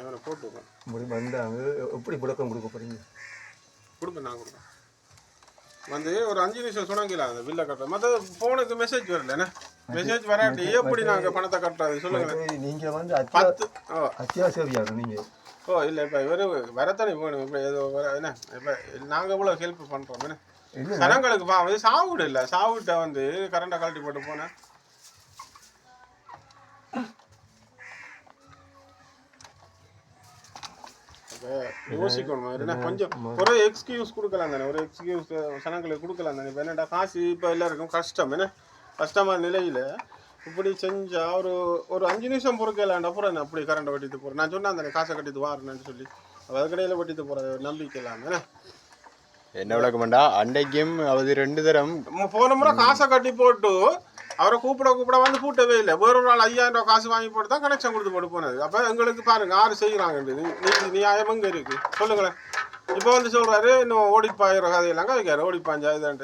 அவனை போட்டுருக்கேன் இப்படி வந்தாங்க எப்படி விளக்கம் கொடுக்க போறீங்க? கொடுப்பேன் நான் கொடுப்பேன். வந்து ஒரு அஞ்சு நிமிஷம் சொன்னாங்களா அந்த பில்லை கட்டுறது மற்ற ஃபோனுக்கு மெசேஜ் வரல என்ன? மெசேஜ் வராட்டி எப்படி நாங்கள் பணத்தை கட்டுறது சொல்லுங்களேன். மற்றது நீங்க வந்து பத்து ஓ. அத்தியாவசியம் நீங்க? ஓ இல்லை இப்போ இவர் வரத்தானே போகணும் இப்போ ஏதோ வர என்ன? இப்போ நாங்கள் இவ்வளோ ஹெல்ப் பண்ணுறோம் என்ன? ஜனங்களுக்கு பா வந்து சாவுடு இல்லை சாவுட்ட வந்து கரண்டை கழட்டி போட்டு போனேன். யோசிக்கணும். என்ன கொஞ்சம் ஒரு எக்ஸ்கியூஸ் கொடுக்கலாம் தானே. ஒரு எக்ஸ்கியூஸ் ஜனங்களுக்கு கொடுக்கலாம் தானே. இப்போ என்னடா காசு இப்போ எல்லாருக்கும் கஷ்டம். என்ன? கஷ்டமான நிலையில் இப்படி செஞ்சா ஒரு ஒரு அஞ்சு நிமிஷம் பொறுக்கலாண்டா அப்புறம் என்ன அப்படி கரண்டை வெட்டிட்டு போகிறேன் நான் சொன்னேன் தானே காசை கட்டிட்டு வாருன்னு சொல்லி. அதுக்கடையில் வெட்டிட்டு போகிற நம்பிக்கை இல்லாமல் என்ன? விளக்கமாண்டா அன்றைக்கும் அது ரெண்டு தரம். போன முறை காசை கட்டி போட்டு அவரை கூப்பிட கூப்பிட வந்து கூட்டவே இல்லை. வேறொரு நாள் ஐயாயிரம் ரூபா காசு வாங்கி போட்டு தான் கனெக்ஷன் கொடுத்து போட்டு போனது. அப்போ எங்களுக்கு பாருங்க யார் செய்கிறாங்க நீதி நியாயம் எங்கே இருக்குது சொல்லுங்களேன். இப்போ வந்து சொல்கிறாரு இன்னும் ஓடிப்பாயிரம் கதையெல்லாம் கதைக்காரு. ஓடிப்பாஞ்சா இதான்ட்டு